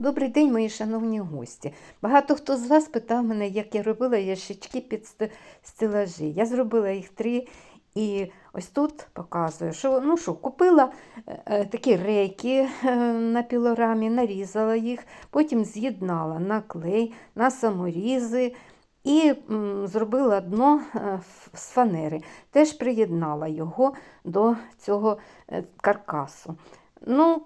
Добрий день, мої шановні гості. Багато хто з вас питав мене, як я робила ящички під ст- стелажі. Я зробила їх три. І ось тут показую, що ну що, купила е, е, такі рейки е, на пілорамі, нарізала їх, потім з'єднала на клей, на саморізи і м, зробила дно е, з фанери. Теж приєднала його до цього е, каркасу. Ну,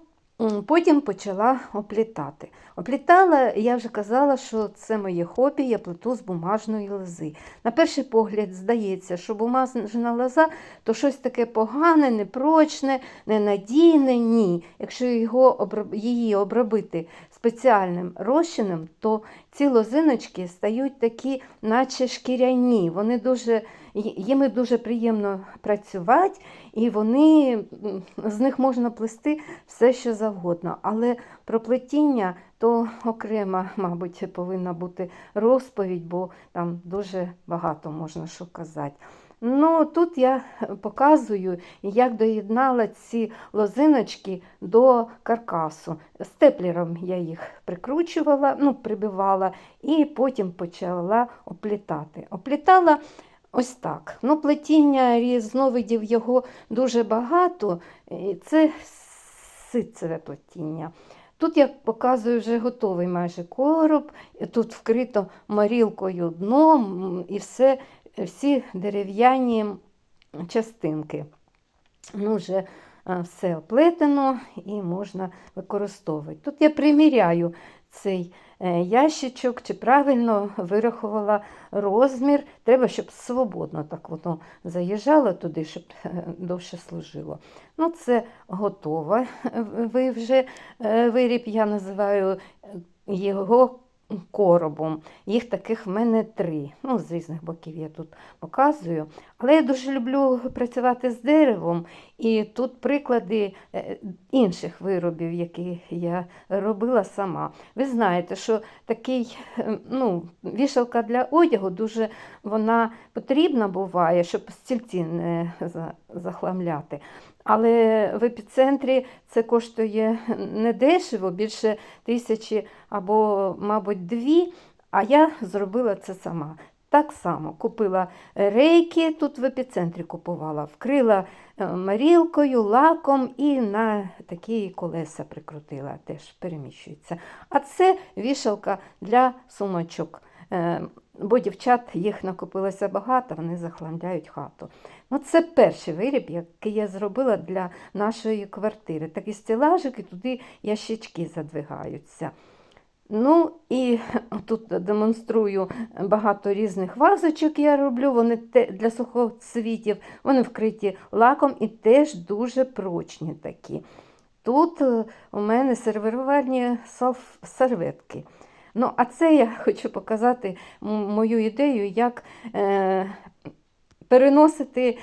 Потім почала оплітати. Оплітала, я вже казала, що це моє хобі, я плету з бумажної лози. На перший погляд здається, що бумажна лоза то щось таке погане, непрочне, ненадійне. Ні. Якщо його, її обробити спеціальним розчином, то ці лозиночки стають такі, наче шкіряні. Вони дуже, їми дуже приємно працювати, і вони, з них можна плести все, що завгодно. Але про плетіння то окрема, мабуть, повинна бути розповідь, бо там дуже багато можна що казати. Ну, тут я показую, як доєднала ці лозиночки до каркасу. Степлером я їх прикручувала, ну, прибивала, і потім почала оплітати. Оплітала ось так. Ну, плетіння різновидів його дуже багато. і Це ситцеве плетіння. Тут я показую вже готовий майже короб, тут вкрито морілкою дном і все, всі дерев'яні частинки. Ну, вже все оплетено і можна використовувати. Тут я приміряю цей е, ящичок, чи правильно вирахувала розмір. Треба, щоб свободно так воно заїжджало туди, щоб е, довше служило. Ну, це готово. Ви вже е, виріб, я називаю його коробом. Їх таких в мене три. Ну, з різних боків я тут показую. Але я дуже люблю працювати з деревом, і тут приклади е, інших виробів, які я робила сама. Ви знаєте, що такий е, ну, вішалка для одягу дуже вона потрібна буває, щоб стільці не захламляти. Але в епіцентрі це коштує недешево, більше тисячі або, мабуть, дві. А я зробила це сама. Так само купила рейки, тут в епіцентрі купувала, вкрила е, марілкою, лаком і на такі колеса прикрутила, теж переміщується. А це вішалка для сумочок. Е, Бо дівчат їх накопилося багато, вони захламляють хату. Ну, це перший виріб, який я зробила для нашої квартири. Такі стелажики, туди ящички задвигаються. Ну і тут демонструю багато різних вазочок я роблю. Вони для сухоцвітів, вони вкриті лаком і теж дуже прочні такі. Тут е, у мене сервірувальні серветки. Ну, а це я хочу показати мою ідею, як е, переносити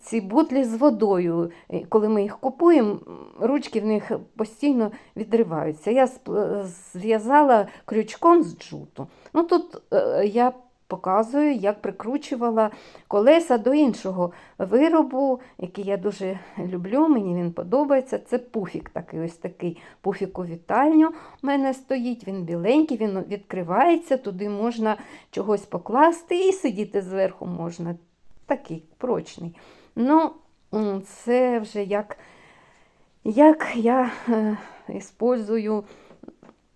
ці бутлі з водою. Коли ми їх купуємо, ручки в них постійно відриваються. Я сп- зв'язала крючком з джуту. Ну, тут е, я показую, як прикручувала колеса до іншого виробу, який я дуже люблю, мені він подобається. Це пуфік такий, ось такий пуфік у вітальню у мене стоїть, він біленький, він відкривається, туди можна чогось покласти і сидіти зверху можна. Такий прочний. Ну, це вже як, як я е,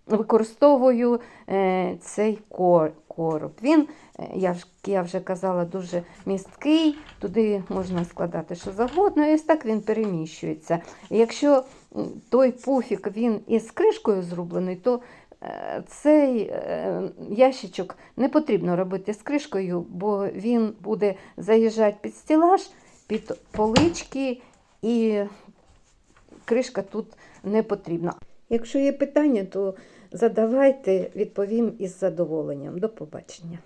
використовую е, цей короб. Він, е, я, я вже казала, дуже місткий, туди можна складати що завгодно, і ось так він переміщується. Якщо той пуфік він із кришкою зроблений, то е, цей е, ящичок не потрібно робити з кришкою, бо він буде заїжджати під стілаж, під полички, і кришка тут не потрібна. Якщо є питання, то задавайте, відповім із задоволенням. До побачення.